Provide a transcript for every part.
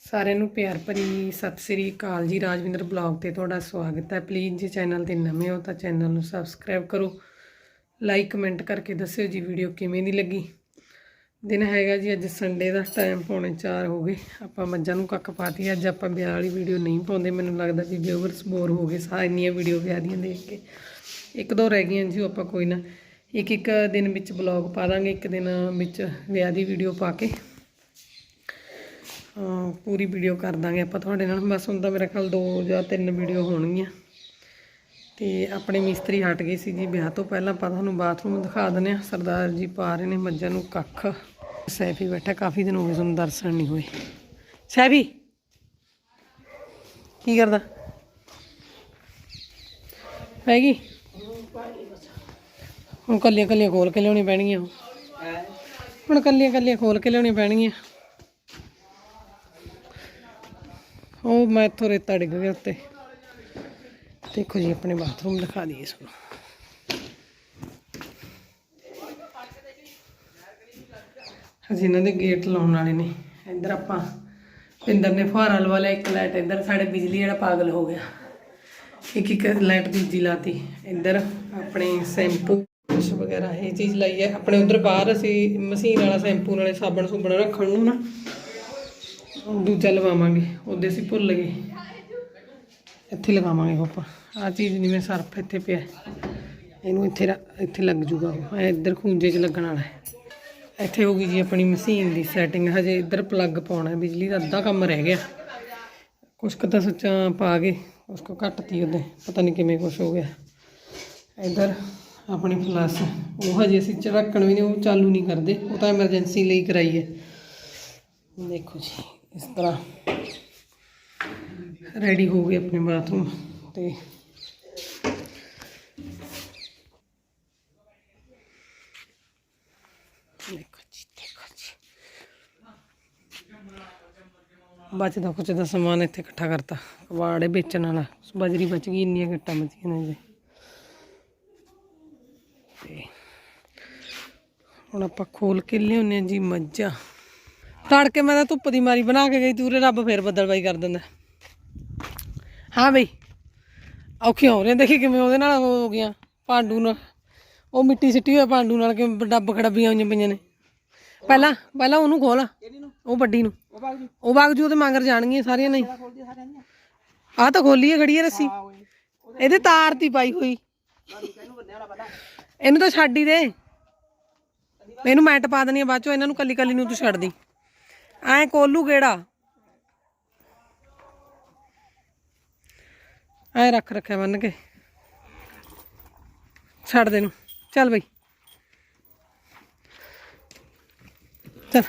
ਸਾਰਿਆਂ ਨੂੰ ਪਿਆਰ ਭਰੀ ਸਤਿ ਸ੍ਰੀ ਅਕਾਲ ਜੀ, ਰਾਜਵਿੰਦਰ ਬਲੌਗ ਤੇ ਤੁਹਾਡਾ ਸਵਾਗਤ ਹੈ। ਪਲੀਜ਼ ਜੇ ਚੈਨਲ ਤੇ ਨਵੇਂ ਹੋ ਤਾਂ ਚੈਨਲ ਨੂੰ ਸਬਸਕ੍ਰਾਈਬ ਕਰੋ। ਲਾਈਕ ਕਮੈਂਟ ਕਰਕੇ ਦੱਸਿਓ ਜੀ ਵੀਡੀਓ ਕਿਵੇਂ ਦੀ ਲੱਗੀ। ਦਿਨ ਹੈਗਾ ਜੀ, ਅੱਜ ਸੰਡੇ ਦਾ ਟਾਈਮ ਪੌਣੇ 4 ਹੋ ਗਏ। ਆਪਾਂ ਮੱਝਾਂ ਨੂੰ ਕੱਖ ਪਾਤੀ। ਅੱਜ ਆਪਾਂ ਵਿਆਹ ਵਾਲੀ ਵੀਡੀਓ ਨਹੀਂ ਪਾਉਂਦੇ। ਮੈਨੂੰ ਲੱਗਦਾ ਵੀ ਵਿਊਵਰਸ ਬੋਰ ਹੋ ਗਏ ਸਾਰੀਆਂ ਇੰਨੀਆਂ ਵੀਡੀਓ ਵਿਆਹ ਦੀਆਂ ਦੇਖ ਕੇ। ਇੱਕ ਦੋ ਰਹਿ ਗਈਆਂ ਜੀ, ਉਹ ਆਪਾਂ ਕੋਈ ਨਾ। ਇੱਕ ਇੱਕ ਦਿਨ ਵਿੱਚ ਬਲੌਗ ਪਾ ਦਾਂਗੇ, ਇੱਕ ਦਿਨ ਵਿੱਚ ਵਿਆਹ ਦੀ ਵੀਡੀਓ ਪਾ ਕੇ। ਪੂਰੀ ਵੀਡੀਓ ਕਰ ਦਾਂਗੇ ਆਪਾਂ ਤੁਹਾਡੇ ਨਾਲ। ਬਸ ਹੁਣ ਤਾਂ ਮੇਰੇ ਖਿਆਲ ਦੋ ਜਾਂ ਤਿੰਨ ਵੀਡੀਓ ਹੋਣਗੀਆਂ। ਤੇ ਆਪਣੇ ਮਿਸਤਰੀ ਹਟ ਗਏ ਸੀ ਜੀ ਵਿਆਹ ਤੋਂ ਪਹਿਲਾਂ। ਆਪਾਂ ਤੁਹਾਨੂੰ ਬਾਥਰੂਮ ਦਿਖਾ ਦਿੰਦੇ ਆ ਸਰਦਾਰ ਜੀ ਪਾ ਰਹੇ ਨੇ ਮੱਝਾਂ ਨੂੰ ਕੱਖ। ਸੈਫੀ ਬੈਠਾ। ਕਾਫੀ ਦਿਨ ਹੋ ਗਏ ਤੁਹਾਨੂੰ ਦਰਸ਼ਨ ਨਹੀਂ ਹੋਏ। ਸੈਫੀ! ਕੀ ਕਰਦਾ? ਪੈ ਗਈ? ਹੁਣ ਕੱਲੀਆਂ ਕੱਲੀਆਂ ਖੋਲ ਕੇ ਲਿਆਉਣੀ ਪੈਣਗੀਆਂ ਹੁਣ ਕੱਲੀਆਂ ਕੱਲੀਆਂ ਖੋਲ ਕੇ ਲਿਆਉਣੀ ਪੈਣਗੀਆਂ। ਉਹ ਮੈਂ ਇੱਥੋਂ ਰੇਤਾ ਡਿੱਗ ਗਿਆ ਉੱਤੇ। ਦੇਖੋ ਜੀ, ਆਪਣੇ ਬਾਥਰੂਮ ਦਿਖਾ ਦਈਏ ਤੁਹਾਨੂੰ ਅਸੀਂ ਇਹਨਾਂ ਦੇ ਗੇਟ ਲਾਉਣ ਵਾਲੇ ਨੇ। ਇੱਧਰ ਆਪਾਂ ਪਿੰਦਰ ਨੇ ਫੁਹਾਰਾ ਲਵਾ ਲਿਆ, ਇੱਕ ਲਾਈਟ ਇੱਧਰ, ਸਾਡੇ ਬਿਜਲੀ ਜਿਹੜਾ ਪਾਗਲ ਹੋ ਗਿਆ। ਇੱਕ ਇੱਕ ਲਾਈਟ ਦੂਜੀ ਲਾਤੀ। ਇੱਧਰ ਆਪਣੇ ਸ਼ੈਂਪੂ ਕੁਛ ਵਗੈਰਾ, ਇਹ ਚੀਜ਼ ਲਾਈ ਹੈ। ਆਪਣੇ ਉਧਰ ਬਾਹਰ ਅਸੀਂ ਮਸ਼ੀਨ ਵਾਲਾ ਸ਼ੈਂਪੂ, ਨਾਲੇ ਸਾਬਣ ਸੁਬਣ ਰੱਖਣ ਨੂੰ ਨਾ ਦੂਜਾ ਲਵਾਵਾਂਗੇ, ਉਹਦੇ ਅਸੀਂ ਭੁੱਲ ਗਏ। ਇੱਥੇ ਲਗਾਵਾਂਗੇ ਉਹ ਆਪਾਂ। ਆ ਚੀਜ਼ ਜਿਵੇਂ ਸਰਫ ਇੱਥੇ ਪਿਆ। ਇਹਨੂੰ ਇੱਥੇ ਰ- ਇੱਥੇ ਲੱਗ ਜੂਗਾ ਉਹ। ਇੱਧਰ ਖੂੰਜੇ 'ਚ ਲੱਗਣ ਵਾਲਾ ਹੈ। ਇੱਥੇ ਹੋ ਗਈ ਜੀ ਆਪਣੀ ਮਸ਼ੀਨ ਦੀ ਸੈਟਿੰਗ ਹਜੇ ਇੱਧਰ ਪਲੱਗ ਪਾਉਣਾ ਹੈ, ਬਿਜਲੀ ਦਾ ਅੱਧਾ ਕੰਮ ਰਹਿ ਗਿਆ। ਕੁਛ ਕੁ ਤਾਂ ਸੱਚਾਂ ਪਾ ਗਏ, ਉਸ ਕੋ ਘੱਟਤੀ ਉਹਦੇ। ਪਤਾ ਨਹੀਂ ਕਿਵੇਂ ਕੁਛ ਹੋ ਗਿਆ। ਇੱਧਰ ਆਪਣੀ ਫਲਸ ਉਹ ਹਜੇ ਅਸੀਂ ਝੜਕਣ ਵੀ ਨਹੀਂ ਉਹ ਚਾਲੂ ਨਹੀਂ ਕਰਦੇ। ਉਹ ਤਾਂ ਐਮਰਜੈਂਸੀ ਲਈ ਕਰਾਈ ਹੈ। ਦੇਖੋ ਜੀ। ਇਸ ਤਰ੍ਹਾਂ ਰੈਡੀ ਹੋ ਗਏ ਆਪਣੇ ਬਾਥਰੂਮ ਤੇ। ਬਚਦਾ ਕੁਝ ਦਾ ਸਮਾਨ ਇੱਥੇ ਇਕੱਠਾ ਕਰਤਾ। ਕਬਾੜ ਵੇਚਣ ਵਾਲਾ। ਬਜਰੀ ਬਚ ਗਈ, ਇੰਨੀਆਂ ਗੱਟਾਂ ਬਚੀਆਂ ਨੇ ਜੀ। ਤੇ ਹੁਣ ਆਪਾਂ ਖੋਲ ਕੇ ਲਿਆਉਂਦੇ ਹਾਂ ਜੀ ਮੱਝਾਂ। ਤੜਕੇ ਮੈਂ ਤਾਂ ਧੁੱਪ ਦੀ ਮਾਰੀ ਬਣਾ ਕੇ ਗਈ ਤੂਰੇ ਰੱਬ ਫੇਰ ਬੱਦਲਬਾਈ ਕਰ ਦਿੰਦਾ। ਹਾਂ ਬਈ ਔਖੀਆਂ ਹੋ ਰਹੀਆਂ ਦੇਖੀ ਕਿਵੇਂ ਉਹਦੇ ਨਾਲ ਹੋ ਗਿਆ ਪਾਂਡੂ ਨਾਲ। ਉਹ ਮਿੱਟੀ ਸਿੱਟੀ ਹੋਇਆ ਪਾਂਡੂ ਨਾਲ ਕਿ ਡੱਬ ਖੜੱਬੀਆਂ ਹੋਈਆਂ ਪਈਆਂ ਨੇ। ਪਹਿਲਾਂ ਪਹਿਲਾਂ ਉਹਨੂੰ ਖੋਲ। ਉਹ ਵੱਡੀ ਨੂੰ। ਉਹ ਬਾਗ ਜੂ। ਉਹਦੇ ਮਗਰ ਜਾਣਗੀਆਂ ਸਾਰੀਆਂ ਨਹੀਂ। ਆਹ ਤਾਂ ਖੋਲੀ ਹੈ ਖੜੀ ਹੈ ਰੱਸੀ। ਇਹਦੇ ਤਾਰ ਤੀ ਪਾਈ ਹੋਈ। ਇਹਨੂੰ ਤਾਂ ਛੱਡ ਹੀ ਦੇ। ਇਹਨੂੰ ਮੈਟ ਪਾ ਦੇਣੀ ਆ ਬਾਅਦ ਚੋਂ ਇਹਨਾਂ ਨੂੰ ਕੱਲੀ ਕੱਲੀ ਨੂੰ ਤੂੰ ਛੱਡ ਦੀ ਐ ਕੋਲੂ ਕਿਹੜਾ ਐ ਰੱਖ ਰੱਖਿਆ ਬੰਨ ਕੇ। ਛੱਡ ਦੇ ਨੂੰ ਚੱਲ ਬਈ। ਚੱਲ।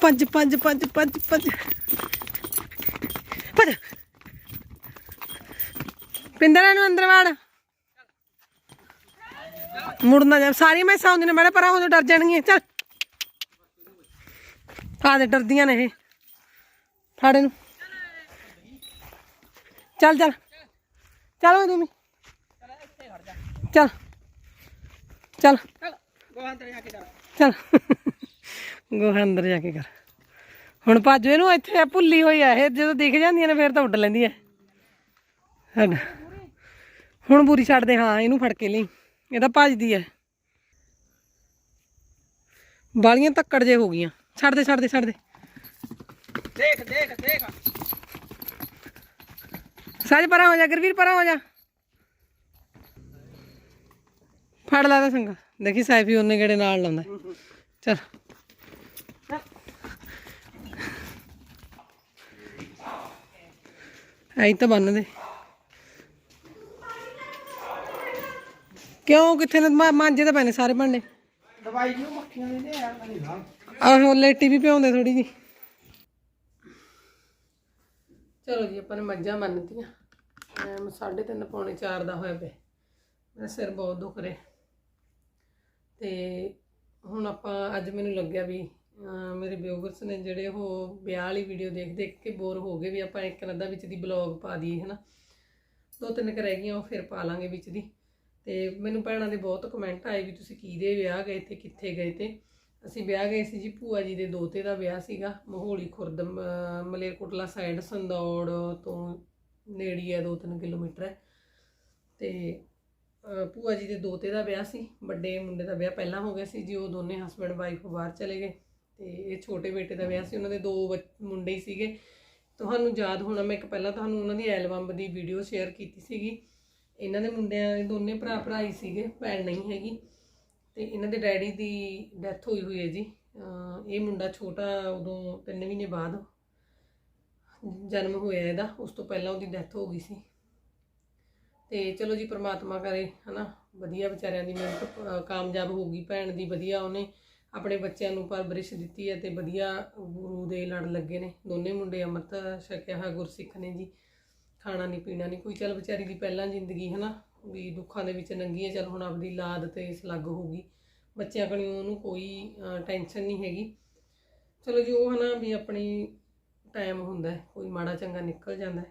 ਪੰਜ ਪੰਜ ਪੰਜ ਪੰਜ ਪੰਜ ਪੰਜ ਪਿੰਦਰਾਂ ਨੂੰ ਅੰਦਰ ਵਾੜ। ਮੁੜਨਾ ਜਾ। ਸਾਰੀਆਂ ਮੈਂ ਸੌਂਦੀ ਨੇ ਮੈਨੇ ਪਰਾਂ ਹੋ ਡਰ ਜਾਣਗੀਆਂ। ਚੱਲ। ਆ ਦੇ, ਡਰਦੀਆਂ ਨੇ ਇਹ। ਫੜ ਇਹਨੂੰ। ਚੱਲ ਚੱਲ। ਚੱਲ ਓਏ ਚੱਲ। ਚੱਲ। ਚੱਲ। ਗੋਹਾ ਅੰਦਰ ਜਾ ਕੇ ਕਰ। ਹੁਣ ਭੱਜ ਇਹਨੂੰ, ਇੱਥੇ ਭੁੱਲੀ ਹੋਈ ਆ, ਇਹ ਜਦੋਂ ਦਿਖ ਜਾਂਦੀਆਂ ਨੇ, ਫੇਰ ਤਾਂ ਉੱਡ ਲੈਂਦੀ ਐ ਹੱਡ ਹੁਣ ਬੂਰੀ ਛੱਡ ਦੇ ਹਾਂ, ਇਹਨੂੰ ਫੜ ਕੇ ਲਈ। ਇਹ ਤਾਂ ਭੱਜਦੀ ਐ ਬਾਲੀਆਂ ਤੱਕੜ ਜੇ ਹੋ ਗਈਆਂ। ਛੱਡ ਦੇ ਛੱਡ ਦੇ ਛੱਡ ਦੇ। ਦੇਖ ਦੇਖ ਦੇਖ। ਸਾਜ ਪਰਾਂ ਹੋ ਜਾ ਗੁਰਵੀਰ ਪਰਾਂ ਹੋ ਜਾ। ਫੜ ਲਾ ਦਾ ਸੰਗਾ ਦੇਖੀ ਸਾਈਫੀ ਉਹਨੇ ਕਿਹੜੇ ਨਾਲ ਲਾਉਂਦਾ। ਚਲ। ਐਂ ਤਾਂ ਬੰਨ ਦੇ। ਕਿਉਂ? ਕਿੱਥੇ ਨੇ? ਮਾਂਜੇ ਤਾਂ ਪੈਣੇ ਸਾਰੇ ਭਾਂਡੇ। ਦਵਾਈ ਨੂੰ ਮੱਖੀਆਂ ਦੇ ਦੇ ਆ ਨਹੀਂ ਨਾ ਆਹੋ ਲੇਟੀ ਵੀ ਪਿਆਉਂਦੇ ਥੋੜੀ ਜੀ ਚਲੋ ਜੀ, ਆਪਾਂ ਨੇ ਮੱਝਾਂ ਮੰਨਤੀਆਂ। ਟਾਈਮ 3:30 ਪੌਣੇ 4 ਦਾ ਹੋਇਆ ਪਿਆ। ਮੇਰਾ ਸਿਰ ਬਹੁਤ ਦੁਖ ਰਿਹਾ। ਤੇ ਹੁਣ ਆਪਾਂ, ਅੱਜ ਮੈਨੂੰ ਲੱਗਿਆ ਵੀ ਮੇਰੇ ਵਿਊਵਰਸ ਨੇ ਜਿਹੜੇ ਉਹ ਵਿਆਹ ਵਾਲੀ ਵੀਡੀਓ ਦੇਖ ਦੇਖ ਕੇ ਬੋਰ ਹੋ ਗਏ ਵੀ ਆਪਾਂ ਇੱਕ ਅੱਧਾ ਵਿੱਚ ਦੀ ਬਲੌਗ ਪਾ ਦਈਏ, ਹਨਾ। ਦੋ ਤਿੰਨ ਕੁ ਰਹਿ ਗਈਆਂ, ਉਹ ਫਿਰ ਪਾ ਲਾਂਗੇ ਵਿੱਚ ਦੀ। ਤੇ ਮੈਨੂੰ ਭੈਣਾਂ ਦੇ ਬਹੁਤ ਕਮੈਂਟ ਆਏ ਵੀ ਤੁਸੀਂ ਕਿਹਦੇ ਵਿਆਹ ਗਏ ਤੇ ਕਿੱਥੇ ਗਏ ਤੇ। ਅਸੀਂ ਵਿਆਹ ਗਏ ਸੀ ਜੀ ਭੂਆ ਜੀ ਦੇ ਦੋਤੇ ਦਾ ਵਿਆਹ ਸੀਗਾ ਮਹੋਲੀ ਖੁਰਦ ਮ- ਮਲੇਰਕੋਟਲਾ ਸਾਈਡ ਸੰਦੌੜ ਤੋਂ ਨੇੜੀ ਹੈ 2-3 ਕਿਲੋਮੀਟਰ ਹੈ। ਤੇ ਅ, ਭੂਆ ਜੀ ਦੇ ਦੋਤੇ ਦਾ ਵਿਆਹ ਸੀ ਵੱਡੇ ਮੁੰਡੇ ਦਾ ਵਿਆਹ ਪਹਿਲਾਂ ਹੋ ਗਿਆ ਸੀ ਜੀ ਉਹ ਦੋਨੇ ਹਸਬੰਡ ਵਾਈਫ ਬਾਹਰ ਚਲੇ ਗਏ। ਤੇ ਇਹ ਛੋਟੇ ਬੇਟੇ ਦਾ ਵਿਆਹ ਸੀ ਉਹਨਾਂ ਦੇ ਦੋ ਬੱਚ- ਮੁੰਡੇ ਹੀ ਸੀਗੇ। ਤੁਹਾਨੂੰ ਯਾਦ ਹੋਣਾ ਮੈਂ ਇੱਕ ਪਹਿਲਾਂ ਤੁਹਾਨੂੰ ਉਹਨਾਂ ਦੀ ਐਲਬਮ ਦੀ ਵੀਡੀਓ ਸ਼ੇਅਰ ਕੀਤੀ ਸੀਗੀ। ਇਹਨਾਂ ਦੇ ਮੁੰਡਿਆਂ ਦੇ ਦੋਨੇ ਭਰਾ ਭਰਾ ਹੀ ਸੀਗੇ ਭੈਣ ਨਹੀਂ ਹੈਗੀ। ਤੇ ਇਹਨਾਂ ਦੇ ਡੈਡੀ ਦੀ ਡੈਥ ਹੋਈ ਹੋਈ ਹੈ ਜੀ। ਇਹ ਮੁੰਡਾ ਛੋਟਾ ਉਦੋਂ 3 ਮਹੀਨੇ ਬਾਅਦ ਜਨਮ ਹੋਇਆ ਇਹਦਾ। ਉਸ ਤੋਂ ਪਹਿਲਾਂ ਉਹਦੀ ਡੈਥ ਹੋ ਗਈ ਸੀ। ਤੇ ਚਲੋ ਜੀ, ਪ੍ਰਮਾਤਮਾ ਕਰੇ, ਹਨਾ। ਵਧੀਆ ਵਿਚਾਰਿਆਂ ਦੀ ਮਿਹਨਤ ਕਾਮਯਾਬ ਹੋ ਗਈ, ਭੈਣ ਦੀ ਵਧੀਆ ਉਹਨੇ ਆਪਣੇ ਬੱਚਿਆਂ ਨੂੰ ਪਰਵਰਿਸ਼ ਦਿੱਤੀ ਹੈ ਤੇ ਵਧੀਆ ਗੁਰੂ ਦੇ ਲੜ ਲੱਗੇ ਨੇ। ਦੋਨੇ ਮੁੰਡੇ ਅੰਮ੍ਰਿਤ ਛਕਿਆ ਹੋਇਆ ਗੁਰਸਿੱਖ ਨੇ ਜੀ। ਖਾਣਾ ਨਹੀਂ ਪੀਣਾ ਨਹੀਂ ਕੋਈ ਚੱਲ ਵਿਚਾਰੀ ਦੀ ਪਹਿਲਾਂ ਜ਼ਿੰਦਗੀ, ਹਨਾ। ਵੀ ਦੁੱਖਾਂ ਦੇ ਵਿੱਚ ਨੰਗੀ ਹੈ ਚੱਲ ਹੁਣ ਆਪਦੀ ਲਾਦ ਤੇ ਸਲੱਗ ਹੋਊਗੀ ਬੱਚਿਆਂ ਕੋਲ ਉਹਨੂੰ ਕੋਈ ਟੈਨਸ਼ਨ ਨਹੀਂ ਹੈਗੀ। ਚਲੋ ਜੀ, ਉਹ ਹਨਾ ਵੀ ਆਪਣੀ ਟਾਈਮ ਹੁੰਦਾ ਕੋਈ ਮਾੜਾ ਚੰਗਾ ਨਿਕਲ ਜਾਂਦਾ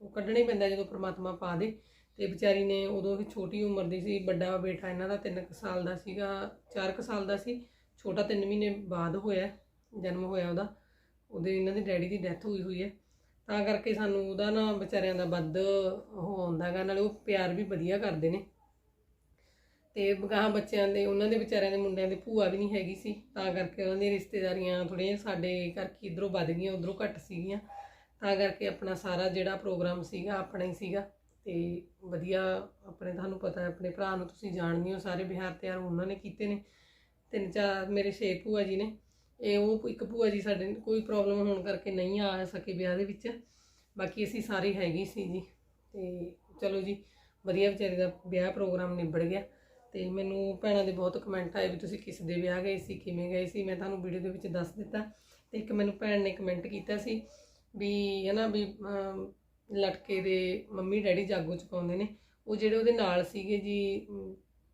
ਉਹ ਕੱਢਣਾ ਹੀ ਪੈਂਦਾ ਜਦੋਂ ਪ੍ਰਮਾਤਮਾ ਪਾ ਦੇ। ਤੇ ਵਿਚਾਰੀ ਨੇ ਉਦੋਂ ਵੀ ਛੋਟੀ ਉਮਰ ਦੀ ਸੀ, ਵੱਡਾ ਬੇਟਾ ਇਹਨਾਂ ਦਾ 3 ਸਾਲ ਦਾ ਸੀਗਾ 4 ਸਾਲ ਦਾ ਸੀ। ਛੋਟਾ 3 ਮਹੀਨੇ ਬਾਅਦ ਹੋਇਆ, ਜਨਮ ਹੋਇਆ ਉਹਦਾ। ਉਹਦੇ, ਇਹਨਾਂ ਦੇ ਡੈਡੀ ਦੀ ਡੈਥ ਹੋਈ ਹੋਈ ਹੈ। ਤਾਂ ਕਰਕੇ ਸਾਨੂੰ ਉਹਦਾ ਨਾ ਵਿਚਾਰਿਆਂ ਦਾ ਵੱਧ ਉਹ ਆਉਂਦਾ ਗਾ, ਨਾਲੇ ਉਹ ਪਿਆਰ ਵੀ ਵਧੀਆ ਕਰਦੇ ਨੇ। ਤੇ ਗਾਹਾਂ ਬੱਚਿਆਂ ਦੇ, ਉਹਨਾਂ ਦੇ ਵਿਚਾਰਿਆਂ ਦੇ ਮੁੰਡਿਆਂ ਦੇ ਭੂਆ ਵੀ ਨਹੀਂ ਹੈਗੀ ਸੀ, ਤਾਂ ਕਰਕੇ ਉਹਨਾਂ ਦੀਆਂ ਰਿਸ਼ਤੇਦਾਰੀਆਂ ਥੋੜ੍ਹੀਆਂ ਸਾਡੇ ਕਰਕੇ ਇਧਰੋਂ ਵੱਧ ਗਈਆਂ, ਉਧਰੋਂ ਘੱਟ ਸੀਗੀਆਂ। ਤਾਂ ਕਰਕੇ ਆਪਣਾ ਸਾਰਾ ਜਿਹੜਾ ਪ੍ਰੋਗਰਾਮ ਸੀਗਾ, ਆਪਣਾ ਹੀ ਸੀਗਾ। ਤੇ ਵਧੀਆ ਆਪਣੇ ਤੁਹਾਨੂੰ ਪਤਾ ਹੈ, ਆਪਣੇ ਭਰਾ ਨੂੰ ਤੁਸੀਂ ਜਾਣਦੇ ਹੋ, ਸਾਰੇ ਬਿਹਾਰ ਤਿਆਰ ਉਹਨਾਂ ਨੇ ਕੀਤੇ ਨੇ। ਤਿੰਨ ਚਾਰ, ਮੇਰੇ ਛੇ ਭੂਆ ਜੀ ਨੇ। ਇਹ ਉਹ ਇੱਕ ਭੂਆ ਜੀ ਸਾਡੇ ਕੋਈ ਪ੍ਰੋਬਲਮ ਹੋਣ ਕਰਕੇ ਨਹੀਂ ਆ ਸਕੇ ਵਿਆਹ ਦੇ ਵਿੱਚ। ਬਾਕੀ ਅਸੀਂ ਸਾਰੇ ਹੈਗੇ ਸੀ ਜੀ। ਤੇ ਚਲੋ ਜੀ, ਵਧੀਆ ਵਿਚਾਰੇ ਦਾ ਵਿਆਹ ਪ੍ਰੋਗਰਾਮ ਨਿਬੜ ਗਿਆ। ਤੇ ਮੈਨੂੰ ਭੈਣਾਂ ਦੇ ਬਹੁਤ ਕਮੈਂਟ ਆਏ ਵੀ ਤੁਸੀਂ ਕਿਸ ਦੇ ਵਿਆਹ ਗਏ ਸੀ, ਕਿਵੇਂ ਗਏ ਸੀ? ਮੈਂ ਤੁਹਾਨੂੰ ਵੀਡੀਓ ਦੇ ਵਿੱਚ ਦੱਸ ਦਿੱਤਾ। ਤੇ ਇੱਕ ਮੈਨੂੰ ਭੈਣ ਨੇ ਕਮੈਂਟ ਕੀਤਾ ਸੀ ਵੀ, ਹੈ ਨਾ, ਵੀ ਲਟਕੇ ਦੇ ਮੰਮੀ ਡੈਡੀ ਜਾਗੋ ਚੁਕਾਉਂਦੇ ਨੇ। ਉਹ ਜਿਹੜੇ ਉਹਦੇ ਨਾਲ ਸੀਗੇ ਜੀ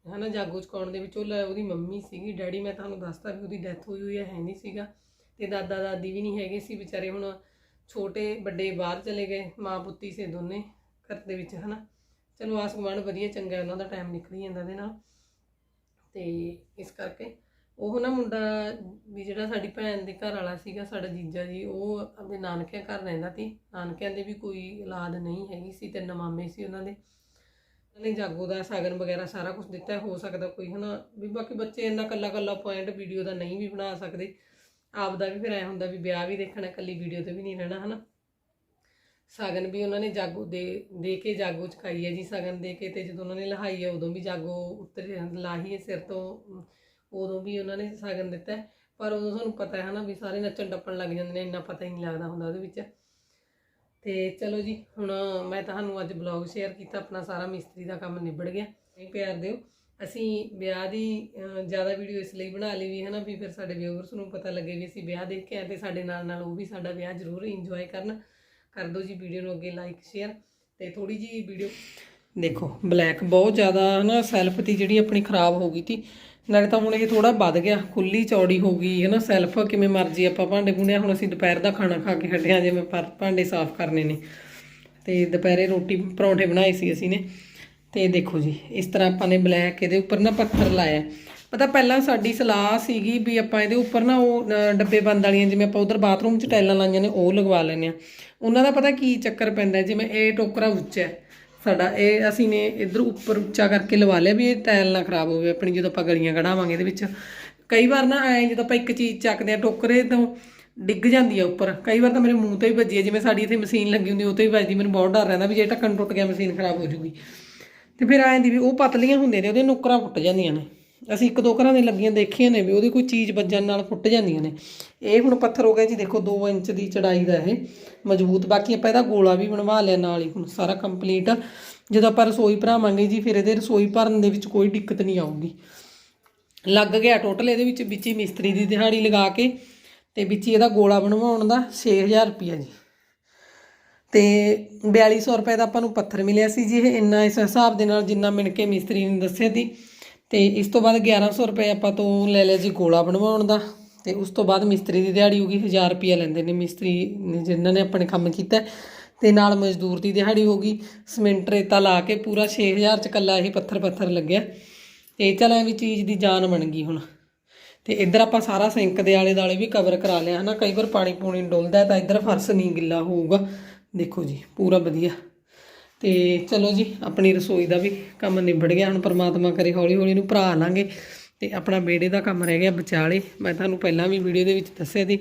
ਹਨਾ ਜਾਗੋ ਚੁਕਾਉਣ ਦੇ ਵਿੱਚ, ਉਹ ਲ- ਉਹਦੀ ਮੰਮੀ ਸੀਗੀ, ਡੈਡੀ, ਮੈਂ ਤੁਹਾਨੂੰ ਦੱਸਤਾ ਵੀ ਉਹਦੀ ਡੈਥ ਹੋਈ ਹੋਈ ਹੈ ਹੈ ਨਹੀਂ ਸੀਗਾ। ਤੇ ਦਾਦਾ, ਦਾਦੀ ਵੀ ਨਹੀਂ ਹੈਗੇ ਸੀ, ਵਿਚਾਰੇ ਹੁਣ ਛੋਟੇ, ਵੱਡੇ, ਬਾਹਰ ਚਲੇ ਗਏ, ਮਾਂ, ਪੁੱਤੀ ਸੇ ਦੋਨੇ ਘਰ ਦੇ ਵਿੱਚ, ਹਨਾ। ਚਲੋ ਆਸ ਗੁਆਂਢ ਵਧੀਆ, ਚੰਗਾ, ਉਹਨਾਂ ਦਾ ਟਾਈਮ ਨਿਕਲ ਜਾਂਦਾ ਦੇ ਨਾਲ। ਤੇ ਇਸ ਕਰਕੇ ਉਹ ਨਾ ਮੁੰਡਾ ਵੀ ਜਿਹੜਾ ਸਾਡੀ ਭੈਣ ਦੇ ਘਰ ਵਾਲਾ ਸੀਗਾ, ਸਾਡਾ ਜੀਜਾ ਜੀ, ਉਹ ਆਪਣੇ ਨਾਨਕਿਆਂ ਘਰ ਰਹਿੰਦਾ ਸੀ। ਨਾਨਕਿਆਂ ਦੇ ਵੀ ਕੋਈ ਔਲਾਦ ਨਹੀਂ ਹੈਗੀ ਸੀ, ਤਿੰਨ ਮਾਮੇ ਸੀ ਉਹਨਾਂ ਦੇ। ਉਹਨਾਂ ਜਾਗੋ ਦਾ ਸਾਗਨ ਵਗੈਰਾ ਸਾਰਾ ਕੁਝ ਦਿੱਤਾ ਹੋ ਸਕਦਾ ਕੋਈ ਹਨਾ? ਵੀ ਬਾਕੀ ਬੱਚੇ ਇੰਨਾ ਕੱਲਾ ਕੱਲਾ ਪੁਆਇੰਟ ਵੀਡੀਓ ਦਾ ਨਹੀਂ ਵੀ ਬਣਾ ਸਕਦੇ। ਆਪ ਦਾ ਵੀ ਫਿਰ ਐ ਹੁੰਦਾ ਵੀ ਵਿਆਹ ਵੀ ਦੇਖਣਾ ਕੱਲੀ ਵੀਡੀਓ ਤੇ ਵੀ ਨਹੀਂ ਰਹਿਣਾ ਹਨਾ? ਸਾਗਨ ਵੀ ਉਹਨਾਂ ਨੇ ਜਾਗੋ ਦੇ ਦੇ ਕੇ ਜਾਗੋ ਚਕਾਈ ਹੈ ਜੀ ਸਾਗਨ ਦੇ ਕੇ ਤੇ ਜਦੋਂ ਉਹਨਾਂ ਨੇ ਲਹਾਈ ਹੈ ਉਦੋਂ ਵੀ ਜਾਗੋ ਉੱਤਰ ਲਾਹੀ ਹੈ ਸਿਰ ਤੋਂ ਅਮ, ਉਦੋਂ ਵੀ ਉਹਨਾਂ ਨੇ ਸਾਗਨ ਦਿੱਤਾ ਹੈ। ਪਰ ਉਦੋਂ ਤੁਹਾਨੂੰ ਪਤਾ ਹੈ ਹਨਾ ਵੀ ਸਾਰੇ ਨੱਚਣ ਟੱਪਣ ਲੱਗ ਜਾਂਦੇ ਨੇ ਇੰਨਾ ਪਤਾ ਹੀ ਨਹੀਂ ਲੱਗਦਾ ਹੁੰਦਾ ਉਹਦੇ ਵਿੱਚ। ਤੇ ਚਲੋ ਜੀ, ਹੁਣ ਮੈਂ ਤੁਹਾਨੂੰ ਅੱਜ ਬਲੌਗ ਸ਼ੇਅਰ ਕੀਤਾ, ਆਪਣਾ ਸਾਰਾ ਮਿਸਤਰੀ ਦਾ ਕੰਮ ਨਿਬੜ ਗਿਆ। ਨਹੀਂ ਪਿਆਰ ਦਿਓ। ਅਸੀਂ ਵਿਆਹ ਦੀ ਜ਼ਿਆਦਾ ਵੀਡੀਓ ਇਸ ਲਈ ਬਣਾ ਲਈ ਵੀ ਹੈ ਨਾ, ਵੀ ਫਿਰ ਸਾਡੇ ਵਿਊਅਰਸ ਨੂੰ ਪਤਾ ਲੱਗੇ ਵੀ ਅਸੀਂ ਵਿਆਹ ਦੇਖ ਕੇ ਆਏ ਤੇ ਸਾਡੇ ਨਾਲ ਨਾਲ ਉਹ ਵੀ ਸਾਡਾ ਵਿਆਹ ਜ਼ਰੂਰ ਇੰਜੋਏ ਕਰਨ। ਕਰ ਦਿਓ ਜੀ ਵੀਡੀਓ ਨੂੰ ਅੱਗੇ ਲਾਈਕ ਸ਼ੇਅਰ ਤੇ ਥੋੜੀ ਜੀ ਵੀਡੀਓ ਦੇਖੋ ਬਲੈਕ ਬਹੁਤ ਜ਼ਿਆਦਾ ਹਨਾ ਸੈਲਫ ਦੀ ਜਿਹੜੀ ਆਪਣੀ ਖਰਾਬ ਹੋ ਗਈ ਤੀ ਨਾਲੇ ਤਾਂ ਹੁਣ ਇਹ ਥੋੜਾ ਵੱਧ ਗਿਆ ਖੁੱਲੀ ਚੌੜੀ ਹੋ ਗਈ ਹੈ ਨਾ ਸੈਲਫ ਕਿਵੇਂ ਮਰਜ਼ੀ ਆਪਾਂ ਭਾਂਡੇ ਭੁੰਡਿਆ ਹੁਣ ਅਸੀਂ ਦੁਪਹਿਰ ਦਾ ਖਾਣਾ ਖਾ ਕੇ ਹਟਿਆ ਜਿਵੇਂ ਪਰ ਭਾਂਡੇ ਸਾਫ਼ ਕਰਨੇ ਨੇ। ਤੇ ਦੁਪਹਿਰੇ ਰੋਟੀ ਪਰੌਂਠੇ ਬਣਾਏ ਸੀ ਅਸੀਂ ਨੇ। ਤੇ ਦੇਖੋ ਜੀ, ਇਸ ਤਰ੍ਹਾਂ ਆਪਾਂ ਨੇ ਬਲੈਕ ਇਹਦੇ ਉੱਪਰ ਨਾ ਪੱਥਰ ਲਾਇਆ। ਪਤਾ ਪਹਿਲਾਂ ਸਾਡੀ ਸਲਾਹ ਸੀਗੀ ਵੀ ਆਪਾਂ ਇਹਦੇ ਉੱਪਰ ਨਾ ਉਹ ਡੱਬੇ ਬੰਦ ਵਾਲੀਆਂ, ਜਿਵੇਂ ਆਪਾਂ ਉਧਰ ਬਾਥਰੂਮ 'ਚ ਟਾਈਲਾਂ ਲਾਈਆਂ ਨੇ, ਉਹ ਲਗਵਾ ਲੈਂਦੇ ਆ ਉਹਨਾਂ ਦਾ ਪਤਾ ਕੀ ਚੱਕਰ ਪੈਂਦਾ, ਜਿਵੇਂ ਇਹ ਟੋਕਰਾ ਉੱਚਾ ਹੈ ਸਾਡਾ ਇਹ ਅਸੀਂ ਨੇ ਇਧਰ ਉੱਪਰ ਉੱਚਾ ਕਰਕੇ ਲਵਾ ਲਿਆ ਵੀ ਇਹ ਟਾਇਲ ਨਾ ਖਰਾਬ ਹੋਵੇ ਆਪਣੀ, ਜਦੋਂ ਆਪਾਂ ਗਲੀਆਂ ਕਢਾਵਾਂਗੇ ਇਹਦੇ ਵਿੱਚ। ਕਈ ਵਾਰ ਨਾ ਐ ਜਦੋਂ ਆਪਾਂ ਇੱਕ ਚੀਜ਼ ਚੱਕਦੇ ਆ ਟੋਕਰੇ ਤੋਂ ਡਿੱਗ ਜਾਂਦੀ ਆ ਉੱਪਰ। ਕਈ ਵਾਰ ਤਾਂ ਮੇਰੇ ਮੂੰਹ ਤੇ ਹੀ ਵੱਜੀ ਆ, ਜਿਵੇਂ ਸਾਡੀ ਇੱਥੇ ਮਸ਼ੀਨ ਲੱਗੀ ਹੁੰਦੀ ਉਹ ਤੇ ਵੀ ਵੱਜਦੀ, ਮੈਨੂੰ ਬਹੁਤ ਡਰ ਰਹਿੰਦਾ ਵੀ ਜੇ ਢੱਕਣ ਟੁੱਟ ਗਿਆ, ਮਸ਼ੀਨ ਖਰਾਬ ਹੋ ਜੂਗੀ। ਤੇ ਫਿਰ ਐਂ ਦੀ ਵੀ ਉਹ ਪਤਲੀਆਂ ਹੁੰਦੀਆਂ ਨੇ ਉਹਦੇ ਨੁੱਕਰਾਂ ਫੁੱਟ ਜਾਂਦੀਆਂ ਨੇ। ਅਸੀਂ ਇੱਕ ਦੋ ਘਰਾਂ ਦੇ ਲੱਗੀਆਂ ਦੇਖੀਆਂ ਨੇ ਵੀ ਉਹਦੀ ਕੋਈ ਚੀਜ਼ ਵੱਜਣ ਨਾਲ ਫੁੱਟ ਜਾਂਦੀਆਂ ਨੇ। ਇਹ ਹੁਣ ਪੱਥਰ ਹੋ ਗਿਆ ਜੀ, ਦੇਖੋ 2 ਇੰਚ ਦੀ ਚੜਾਈ ਦਾ ਇਹ, ਮਜ਼ਬੂਤ। ਬਾਕੀ ਆਪਾਂ ਇਹਦਾ ਗੋਲਾ ਵੀ ਬਣਵਾ ਲਿਆ ਨਾਲ ਹੀ, ਹੁਣ ਸਾਰਾ ਕੰਪਲੀਟ ਜਦੋਂ ਆਪਾਂ ਰਸੋਈ ਭਰਾਵਾਂਗੇ ਜੀ, ਫਿਰ ਇਹਦੇ ਰਸੋਈ ਭਰਨ ਦੇ ਵਿੱਚ ਕੋਈ ਦਿੱਕਤ ਨਹੀਂ ਆਊਗੀ। ਲੱਗ ਗਿਆ ਟੋਟਲ ਇਹਦੇ ਵਿੱਚ ਵਿੱਚ ਹੀ ਮਿਸਤਰੀ ਦੀ ਦਿਹਾੜੀ ਲਗਾ ਕੇ ਤੇ ਵਿੱਚ ਹੀ ਇਹਦਾ ਗੋਲਾ ਬਣਵਾਉਣ ਦਾ 6000 ਰੁਪਿਆ ਜੀ। ਤੇ 4200 ਰੁਪਏ ਦਾ ਆਪਾਂ ਨੂੰ ਪੱਥਰ ਮਿਲਿਆ ਸੀ ਜੀ, ਇਹ ਇੰਨਾ ਇਸ ਹਿਸਾਬ ਦੇ ਨਾਲ ਜਿੰਨਾ ਮਿਣ ਕੇ ਮਿਸਤਰੀ ਨੇ ਦੱਸਿਆ ਸੀ। ਤੇ ਇਸ ਤੋਂ ਬਾਅਦ 1100 ਰੁਪਏ ਆਪਾਂ ਤੋਂ ਲੈ ਲਿਆ ਜੀ ਗੋਲਾ ਬਣਵਾਉਣ ਦਾ ਤੇ ਉਸ ਤੋਂ ਬਾਅਦ ਮਿਸਤਰੀ ਦੀ ਦਿਹਾੜੀ ਹੋਗੀ 1000 ਰੁਪਏ ਲੈਂਦੇ ਨੇ ਮਿਸਤਰੀ ਨੇ ਜਿਨ੍ਹਾਂ ਨੇ ਆਪਣੇ ਕੰਮ ਕੀਤਾ ਹੈ। ਤੇ ਨਾਲ ਮਜ਼ਦੂਰ ਦੀ ਦਿਹਾੜੀ ਹੋਗੀ ਸਿਮੈਂਟ, ਰੇਤਾ ਲਾ ਕੇ ਪੂਰਾ 6000 ਚ ਕੱਲਾ ਇਹ ਪੱਥਰ ਪੱਥਰ ਲੱਗਿਆ। ਤੇ ਚਲ ਐ ਵੀ ਚੀਜ਼ ਦੀ ਜਾਨ ਬਣ ਗਈ ਹੁਣ। ਤੇ ਇੱਧਰ ਆਪਾਂ ਸਾਰਾ ਸਿੰਕ ਦੇ ਆਲੇ ਦਾਲੇ ਵੀ ਕਵਰ ਕਰਾ ਲਿਆ। ਹਨਾ, ਕਈ ਵਾਰ ਪਾਣੀ ਪੂਣੀ ਡੁੱਲਦਾ ਤਾਂ ਇੱਧਰ ਫਰਸ਼ ਨਹੀਂ ਗਿੱਲਾ ਹੋਊਗਾ। ਦੇਖੋ ਜੀ, ਪੂਰਾ ਵਧੀਆ। ਤੇ ਚਲੋ ਜੀ, ਆਪਣੀ ਰਸੋਈ ਦਾ ਵੀ ਕੰਮ ਨਿਬੜ ਗਿਆ। ਹੁਣ ਪਰਮਾਤਮਾ ਕਰੇ ਹੌਲੀ ਹੌਲੀ ਨੂੰ ਭਰਾ ਲਾਂਗੇ ਤੇ ਆਪਣਾ ਬੇੜੇ ਦਾ ਕੰਮ ਰਹਿ ਗਿਆ ਵਿਚਾਲੇ। ਮੈਂ ਤੁਹਾਨੂੰ ਪਹਿਲਾਂ ਵੀ ਵੀਡੀਓ ਦੇ ਵਿੱਚ ਦੱਸਿਆ ਸੀ,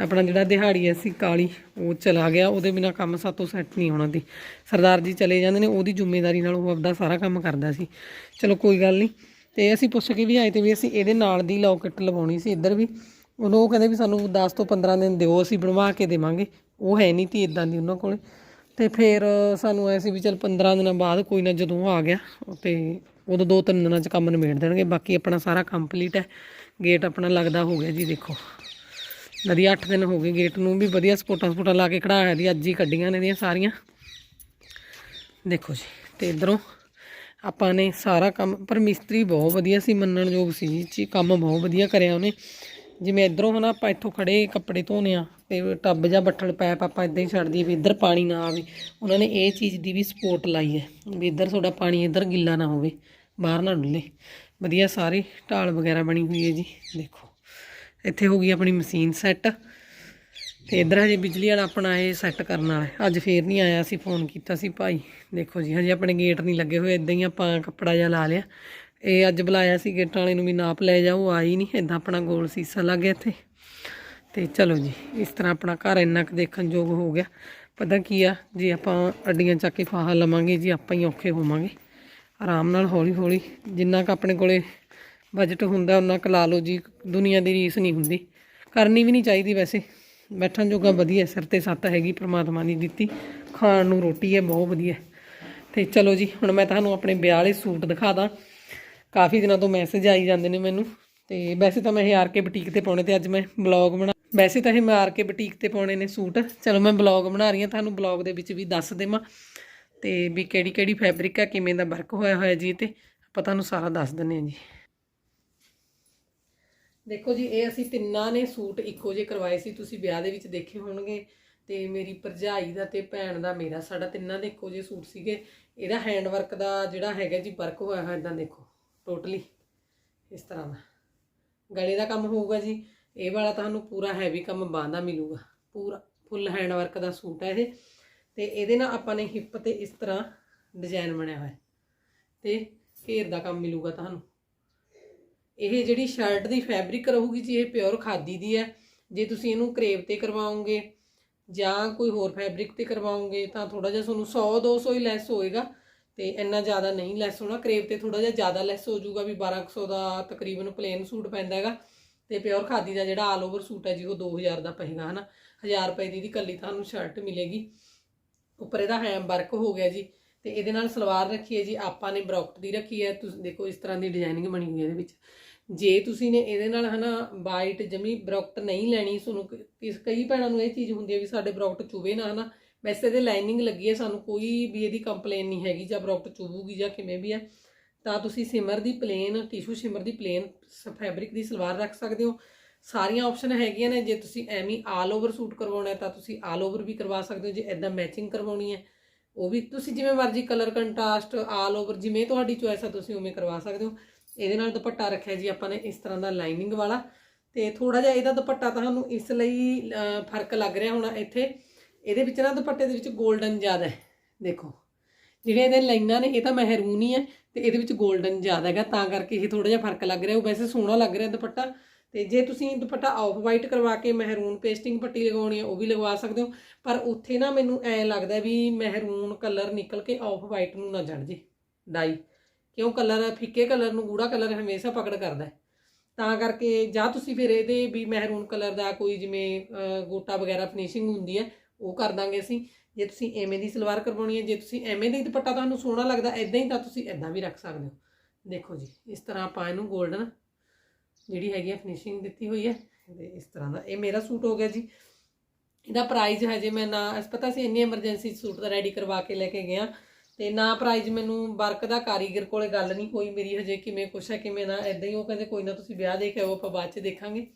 ਆਪਣਾ ਜਿਹੜਾ ਦਿਹਾੜੀ ਸੀ ਕਾਲੀ, ਉਹ ਚਲਾ ਗਿਆ। ਉਹਦੇ ਬਿਨਾ ਕੰਮ ਸਾਤੋਂ ਸੈੱਟ ਨਹੀਂ ਹੋਣਾ ਸੀ। ਸਰਦਾਰ ਜੀ ਚਲੇ ਜਾਂਦੇ ਨੇ, ਉਹਦੀ ਜ਼ਿੰਮੇਵਾਰੀ ਨਾਲ ਉਹ ਆਪਦਾ ਸਾਰਾ ਕੰਮ ਕਰਦਾ ਸੀ। ਚਲੋ ਕੋਈ ਗੱਲ ਨਹੀਂ, ਤੇ ਅਸੀਂ ਪੁੱਛ ਕੇ ਵੀ ਆਏ ਤੇ ਵੀ ਅਸੀਂ ਇਹਦੇ ਨਾਲ ਦੀ ਲੌਕਟ ਲਵਾਉਣੀ ਸੀ ਇੱਧਰ ਵੀ। ਉਦੋਂ ਉਹ ਕਹਿੰਦੇ ਵੀ ਸਾਨੂੰ 10 ਤੋਂ 15 ਦਿਨ ਦਿਓ, ਅਸੀਂ ਬਣਵਾ ਕੇ ਦੇਵਾਂਗੇ। ਉਹ ਹੈ ਨਹੀਂ ਤੀ ਇਦਾਂ ਦੀ ਉਹਨਾਂ ਕੋਲੇ। ਤੇ ਫਿਰ ਸਾਨੂੰ ਐ ਸੀ ਵੀ ਚਲ 15 ਦਿਨਾਂ ਬਾਅਦ ਕੋਈ ਨਾ ਜਦੋਂ ਆ ਗਿਆ, ਤੇ ਉਦੋਂ ਦੋ ਤਿੰਨ ਦਿਨਾਂ ਚ ਕੰਮ ਨਿਬੇੜ ਦੇਣਗੇ, ਬਾਕੀ ਆਪਣਾ ਸਾਰਾ ਕੰਪਲੀਟ ਹੈ। ਗੇਟ ਆਪਣਾ ਲੱਗਦਾ ਹੋ ਗਿਆ ਜੀ, ਦੇਖੋ। ਵਧੀਆ 8 ਦਿਨ ਹੋ ਗਏ ਗੇਟ ਨੂੰ ਵੀ ਵਧੀਆ ਸਪੋਟਾਂ ਸਪੋਟਾਂ ਲਾ ਕੇ ਕਢਾਇਆ ਦੀ, ਅੱਜ ਹੀ ਕੱਢੀਆਂ ਨੇ ਦੀਆਂ ਸਾਰੀਆਂ। ਦੇਖੋ ਜੀ, ਤੇ ਇਧਰੋਂ ਆਪਾਂ ਨੇ ਸਾਰਾ ਕੰਮ, ਪਰ ਮਿਸਤਰੀ ਬਹੁਤ ਵਧੀਆ ਸੀ ਮੰਨਣਯੋਗ ਸੀ ਜੀ ਚੀ ਕੰਮ ਬਹੁਤ ਵਧੀਆ ਕਰਿਆ ਉਹਨੇ। ਜਿਵੇਂ ਇਧਰੋਂ ਹਨਾ ਆਪਾਂ ਇੱਥੋਂ ਖੜੇ ਕੱਪੜੇ ਧੋਨੇ ਆ ਤੇ ਟੱਬ ਜਾਂ ਬੱਟਲ ਪੈਪ ਆਪਾਂ ਇਦਾਂ ਹੀ ਛੱਡ ਦਈਏ ਵੀ ਇੱਧਰ ਪਾਣੀ ਨਾ ਆਵੇ। ਉਹਨਾਂ ਨੇ ਇਹ ਚੀਜ਼ ਦੀ ਵੀ ਸਪੋਰਟ ਲਾਈ ਹੈ ਵੀ ਇੱਧਰ ਤੁਹਾਡਾ ਪਾਣੀ ਇੱਧਰ ਗਿੱਲਾ ਨਾ ਹੋਵੇ, ਬਾਹਰ ਨਾ ਡੁੱਲੇ। ਵਧੀਆ ਸਾਰੀ ਢਾਲ ਵਗੈਰਾ ਬਣੀ ਹੋਈ ਹੈ ਜੀ, ਦੇਖੋ। ਇੱਥੇ ਹੋ ਗਈ ਆਪਣੀ ਮਸ਼ੀਨ ਸੈੱਟ ਤੇ ਇਧਰ ਹਜੇ ਬਿਜਲੀ ਵਾਲਾ ਆਪਣਾ ਇਹ ਸੈੱਟ ਕਰਨ ਵਾਲਾ ਅੱਜ ਫੇਰ ਨਹੀਂ ਆਇਆ ਸੀ ਫੋਨ ਕੀਤਾ ਸੀ ਭਾਈ। ਦੇਖੋ ਜੀ, ਹਜੇ ਆਪਣੇ ਗੇਟ ਨਹੀਂ ਲੱਗੇ ਹੋਏ, ਇਦਾਂ ਹੀ ਆਪਾਂ ਕੱਪੜਾ ਜਿਹਾ ਲਾ ਲਿਆ। ਇਹ ਅੱਜ ਬੁਲਾਇਆ ਸੀ ਗੇਟਾਂ ਵਾਲੇ ਨੂੰ ਵੀ ਨਾਪ ਲੈ ਜਾਓ, ਉਹ ਆਈ ਨਹੀਂ ਇਦਾਂ ਆਪਣਾ ਗੋਲ ਸੀਸਾ ਲੱਗ ਗਿਆ ਇੱਥੇ। ਤੇ ਚਲੋ ਜੀ, ਇਸ ਤਰ੍ਹਾਂ ਆਪਣਾ ਘਰ ਇੰਨਾ ਕੁ ਦੇਖਣ ਯੋਗ ਹੋ ਗਿਆ। ਪਤਾ ਕੀ ਆ, ਜੇ ਆਪਾਂ ਅੱਡੀਆਂ ਚੱਕ ਕੇ ਫਾਹਾ ਲਵਾਂਗੇ, ਜੀ ਆਪਾਂ ਹੀ ਔਖੇ ਹੋਵਾਂਗੇ। ਆਰਾਮ ਨਾਲ ਹੌਲੀ ਹੌਲੀ ਜਿੰਨਾ ਕੁ ਆਪਣੇ ਕੋਲੇ ਬਜਟ ਹੁੰਦਾ ਉਹਨਾਂ ਕੁ ਲਾ ਲਓ ਜੀ, ਦੁਨੀਆ ਦੀ ਰੀਸ ਨਹੀਂ ਹੁੰਦੀ। ਕਰਨੀ ਵੀ ਨਹੀਂ ਚਾਹੀਦੀ ਵੈਸੇ। ਬੈਠਣ ਜੋਗਾ ਵਧੀਆ, ਸਿਰ ਤੇ ਸੱਤ ਹੈਗੀ ਪ੍ਰਮਾਤਮਾ ਨੇ ਦਿੱਤੀ। ਖਾਣ ਨੂੰ ਰੋਟੀ ਹੈ, ਬਹੁਤ ਵਧੀਆ। ਤੇ ਚਲੋ ਜੀ, ਹੁਣ ਮੈਂ ਤੁਹਾਨੂੰ ਆਪਣੇ ਵਿਆਹ ਵਾਲੇ ਸੂਟ ਦਿਖਾ ਦਾਂ। ਕਾਫੀ ਦਿਨਾਂ ਤੋਂ ਮੈਸੇਜ ਆਈ ਜਾਂਦੇ ਨੇ ਮੈਨੂੰ। ਤੇ ਵੈਸੇ ਤਾਂ ਮੈਂ ਇਹ ਆਰ ਕੇ ਬੁਟੀਕ ਤੇ ਪਾਉਣੇ ਤੇ ਅੱਜ ਮੈਂ ਬਲੌਗ ਬਣਾ ਵੈਸੇ ਤਾਂ ਇਹ ਮੈਂ ਆਰ ਕੇ ਬੁਟੀਕ ਤੇ ਪਾਉਣੇ ਨੇ ਸੂਟ। ਚਲੋ ਮੈਂ ਬਲੌਗ ਬਣਾ ਰਹੀ ਹਾਂ, ਤੁਹਾਨੂੰ ਬਲੌਗ ਦੇ ਵਿੱਚ ਵੀ ਦੱਸ ਦੇਵਾਂ। ਤੇ ਵੀ ਕਿਹੜੀ ਕਿਹੜੀ ਫੈਬਰਿਕ ਆ, ਕਿਵੇਂ ਦਾ ਵਰਕ ਹੋਇਆ ਹੋਇਆ ਜੀ ਤੇ ਆਪਾਂ ਤੁਹਾਨੂੰ ਸਾਰਾ ਦੱਸ ਦਿੰਨੇ ਹਾਂ ਜੀ। ਦੇਖੋ ਜੀ, ਇਹ ਅਸੀਂ ਤਿੰਨਾਂ ਨੇ ਸੂਟ ਇੱਕੋ ਜਿਹੇ ਕਰਵਾਏ ਸੀ। ਤੁਸੀਂ ਵਿਆਹ ਦੇ ਵਿੱਚ ਦੇਖੇ ਹੋਣਗੇ। ਤੇ ਮੇਰੀ ਭਰਜਾਈ ਦਾ ਤੇ ਭੈਣ ਦਾ ਮੇਰਾ, ਸਾਡਾ ਤਿੰਨਾਂ ਦੇ ਇੱਕੋ ਜਿਹੇ ਸੂਟ ਸੀਗੇ। ਇਹਦਾ ਹੈਂਡ ਵਰਕ ਦਾ ਜਿਹੜਾ ਹੈਗਾ ਜੀ ਵਰਕ ਹੋਇਆ ਹੋਇਆ ਇਦਾਂ ਦੇਖੋ। ਟੋਟਲੀ ਇਸ ਤਰ੍ਹਾਂ ਦਾ। ਗਲੇ ਦਾ ਕੰਮ ਹੋਊਗਾ ਜੀ, ਇਹ ਵਾਲਾ ਤੁਹਾਨੂੰ ਪੂਰਾ ਹੈਵੀ ਕੰਮ ਬਾਂਦਾ ਮਿਲੂਗਾ। ਪੂਰਾ ਫੁੱਲ ਹੈਂਡ ਵਰਕ ਦਾ ਸੂਟ ਹੈ ਇਹ। ਤੇ ਇਹਦੇ ਨਾਲ ਆਪਾਂ ਨੇ ਹਿੱਪ ਤੇ ਇਸ ਤਰ੍ਹਾਂ ਡਿਜ਼ਾਈਨ ਬਣਿਆ ਹੋਇਆ। ਹੈ ਤੇ ਘੇਰ ਦਾ ਕੰਮ ਮਿਲੂਗਾ ਤੁਹਾਨੂੰ। ਇਹ ਜਿਹੜੀ ਸ਼ਰਟ ਦੀ ਫੈਬਰਿਕ ਰਹੂਗੀ ਜੀ, ਇਹ ਪਿਓਰ ਖਾਦੀ ਦੀ ਹੈ। ਜੇ ਤੁਸੀਂ ਇਹਨੂੰ ਕਰੇਵ ਤੇ ਕਰਵਾਓਗੇ ਜਾਂ ਕੋਈ ਹੋਰ ਫੈਬਰਿਕ ਤੇ ਕਰਵਾਓਗੇ, ਤਾਂ ਥੋੜਾ ਜਿਹਾ ਤੁਹਾਨੂੰ 100 200 ਹੀ ਲੈਸ ਹੋਏਗਾ। ਤੇ ਇੰਨਾ ਜ਼ਿਆਦਾ ਨਹੀਂ ਲੈਸ ਹੋਣਾ ਕਰੇਵ ਤੇ ਥੋੜਾ ਜਿਹਾ ਜ਼ਿਆਦਾ ਲੈਸ ਹੋ ਜਾਊਗਾ ਵੀ 1200 ਦਾ ਤਕਰੀਬਨ ਪਲੇਨ ਸੂਟ ਪੈਂਦਾ ਹੈਗਾ। ਤੇ ਪਿਓਰ ਖਾਦੀ ਦਾ ਜਿਹੜਾ ਆਲ ਓਵਰ ਸੂਟ ਹੈ ਜੀ, ਉਹ 2000 ਦਾ ਪਏਗਾ, ਹਨਾ। 1000 ਰੁਪਏ ਦੀ ਦੀ ਕੱਲੀ ਤੁਹਾਨੂੰ ਸ਼ਰਟ ਮਿਲੇਗੀ। ਉੱਪਰ ਇਹਦਾ ਹੈਮ ਵਰਕ ਹੋ ਗਿਆ ਜੀ। ਤੇ ਇਹਦੇ ਨਾਲ ਸਲਵਾਰ ਰੱਖੀ ਹੈ ਜੀ, ਆਪਾਂ ਨੇ ਬਰੋਕਟ ਦੀ ਰੱਖੀ ਹੈ। ਤੁਸੀਂ ਦੇਖੋ ਇਸ ਤਰ੍ਹਾਂ ਦੀ ਡਿਜ਼ਾਈਨਿੰਗ ਬਣੀ ਹੋਈ ਹੈ ਇਹਦੇ ਵਿੱਚ। ਜੇ ਤੁਸੀਂ ਨੇ ਇਹਦੇ ਨਾਲ, ਹਨਾ ਵਾਈਟ ਜਮੀ ਬਰੋਕਟ ਨਹੀਂ ਲੈਣੀ, ਤੁਹਾਨੂੰ ਕਿਸ ਕਈ ਭੈਣਾਂ ਨੂੰ ਇਹ ਚੀਜ਼ ਹੁੰਦੀ ਹੈ ਵੀ ਸਾਡੇ ਬਰੋਕਟ ਚੁਵੇ ਨਾ, ਹਨਾ। ਵੈਸੇ ਇਹਦੇ ਲਾਈਨਿੰਗ ਲੱਗੀ ਹੈ, ਸਾਨੂੰ ਕੋਈ ਵੀ ਇਹਦੀ ਕੰਪਲੇਨ ਨਹੀਂ ਹੈਗੀ, ਜਾਂ ਬਰੋਕਟ ਚੁਭੂਗੀ ਜਾਂ ਕਿਵੇਂ ਵੀ ਹੈ, ਤਾਂ ਤੁਸੀਂ ਸਿਮਰ ਦੀ ਪਲੇਨ ਟਿਸ਼ੂ ਸਿਮਰ ਦੀ ਪਲੇਨ ਫੈਬਰਿਕ ਦੀ ਸਲਵਾਰ ਰੱਖ ਸਕਦੇ ਹੋ। ਸਾਰੀਆਂ ਆਪਸ਼ਨ ਹੈਗੀਆਂ ਨੇ, ਜੇ ਤੁਸੀਂ ਐਵੇਂ ਆਲ ਓਵਰ ਸੂਟ ਕਰਵਾਉਣਾ ਹੈ, ਤਾਂ ਤੁਸੀਂ ਆਲ ਓਵਰ ਵੀ ਕਰਵਾ ਸਕਦੇ ਹੋ, ਜੇ ਐਦਾਂ ਮੈਚਿੰਗ ਕਰਵਾਉਣੀ ਹੈ, ਉਹ ਵੀ ਤੁਸੀਂ ਜਿਵੇਂ ਮਰਜ਼ੀ ਕਲਰ ਕੰਟਰਾਸਟ ਆਲ ਓਵਰ ਜਿਵੇਂ ਤੁਹਾਡੀ ਚੋਇਸ ਆ, ਤੁਸੀਂ ਉਵੇਂ ਕਰਵਾ ਸਕਦੇ ਹੋ। ਇਹਦੇ ਨਾਲ ਦੁਪੱਟਾ ਰੱਖਿਆ ਜੀ ਆਪਾਂ ਨੇ ਇਸ ਤਰ੍ਹਾਂ ਦਾ ਲਾਈਨਿੰਗ ਵਾਲਾ, ਤੇ ਥੋੜਾ ਜਿਹਾ ਇਹਦਾ ਦੁਪੱਟਾ ਤੁਹਾਨੂੰ ਇਸ ਲਈ ਫ਼ਰਕ ਲੱਗ ਰਿਹਾ ਹੋਣਾ ਇੱਥੇ ਇਹਦੇ ਵਿੱਚ ਨਾ ਦੁਪੱਟੇ ਦੇ ਵਿੱਚ 골ਡਨ ਜ਼ਿਆਦਾ ਹੈ, ਦੇਖੋ। ਜਿਹੜੇ ਇਹਦੇ ਲਾਈਨਾਂ ਨੇ, ਇਹ ਤਾਂ ਮਹਿਰੂਨ ਹੀ ਹੈ ਤੇ ਇਹਦੇ ਵਿੱਚ 골ਡਨ ਜ਼ਿਆਦਾ ਹੈਗਾ, ਤਾਂ ਕਰਕੇ ਇਹ ਥੋੜਾ ਜਿਹਾ ਫ਼ਰਕ ਲੱਗ ਰਿਹਾ। ਉਹ ਵੈਸੇ ਸੋਹਣਾ ਲੱਗ ਰਿਹਾ ਦੁਪੱਟਾ। ਤੇ ਜੇ ਤੁਸੀਂ ਦੁਪੱਟਾ ਆਫ ਵਾਈਟ ਕਰਵਾ ਕੇ ਮਹਿਰੂਨ ਪੇਸਟਿੰਗ ਪੱਟੀ ਲਗਾਉਣੀ ਹੈ, ਉਹ ਵੀ ਲਗਵਾ ਸਕਦੇ ਹੋ। ਪਰ ਉੱਥੇ ਨਾ ਮੈਨੂੰ ਐ ਲੱਗਦਾ ਵੀ ਮਹਿਰੂਨ ਕਲਰ ਨਿਕਲ ਕੇ ਆਫ ਵਾਈਟ ਨੂੰ ਨਾ ਜੜ ਜੇ ਡਾਈ ਕਿਉਂ? ਕਲਰ ਫਿੱਕੇ ਕਲਰ ਨੂੰ, ਗੂੜਾ ਕਲਰ ਹਮੇਸ਼ਾ ਪਕੜ ਕਰਦਾ ਤਾਂ ਕਰਕੇ ਜਾਂ ਤੁਸੀਂ ਫਿਰ ਇਹਦੇ ਵੀ ਮਹਿਰੂਨ ਕਲਰ ਦਾ ਕੋਈ ਜਿਵੇਂ ਗੋਟਾ ਵਗੈਰਾ ਫਿਨਿਸ਼ਿੰਗ ਹੁੰਦੀ ਹੈ ਉਹ ਕਰ ਦਾਂਗੇ ਅਸੀਂ। ਜੇ ਤੁਸੀਂ ਐਵੇਂ ਦੀ ਸਲਵਾਰ ਕਰਵਾਉਣੀ ਹੈ, ਜੇ ਤੁਸੀਂ ਐਵੇਂ ਦਾ ਹੀ ਦੁਪੱਟਾ ਤੁਹਾਨੂੰ ਸੋਹਣਾ ਲੱਗਦਾ ਐਦਾਂ ਹੀ ਤਾਂ ਤੁਸੀਂ ਐਦਾਂ ਵੀ ਰੱਖ ਸਕਦੇ ਹੋ। ਦੇਖੋ ਜੀ, ਇਸ ਤਰ੍ਹਾਂ ਆਪਾਂ ਇਹਨੂੰ 골ਡਨ ਜਿਹੜੀ ਹੈਗੀ ਆ ਫਿਨਿਸ਼ਿੰਗ ਦਿੱਤੀ ਹੋਈ ਹੈ, ਤੇ ਇਸ ਤਰ੍ਹਾਂ ਦਾ ਇਹ ਮੇਰਾ ਸੂਟ ਹੋ ਗਿਆ ਜੀ। ਇਹਦਾ ਪ੍ਰਾਈਸ ਹਜੇ ਮੈਂ ਨਾ, ਇਸ ਪਤਾ ਸੀ ਇੰਨੀ ਐਮਰਜੈਂਸੀ ਸੂਟ ਦਾ ਰੈਡੀ ਕਰਵਾ ਕੇ ਲੈ ਕੇ ਗਿਆ ਤੇ ਨਾ ਪ੍ਰਾਈਜ਼ ਮੈਨੂੰ ਵਰਕ ਦਾ ਕਾਰੀਗਰ ਕੋਲੇ ਗੱਲ ਨਹੀਂ ਹੋਈ ਮੇਰੀ ਹਜੇ, ਕਿਵੇਂ ਕੁਛ ਹੈ, ਕਿਵੇਂ ਨਾ ਐਦਾਂ ਹੀ ਉਹ ਕਹਿੰਦੇ ਕੋਈ ਨਾ ਤੁਸੀਂ ਵਿਆਹ ਦੇਖ ਆਓ, ਆਪਾਂ ਬਾਅਦ ਚ ਦੇਖਾਂਗੇ।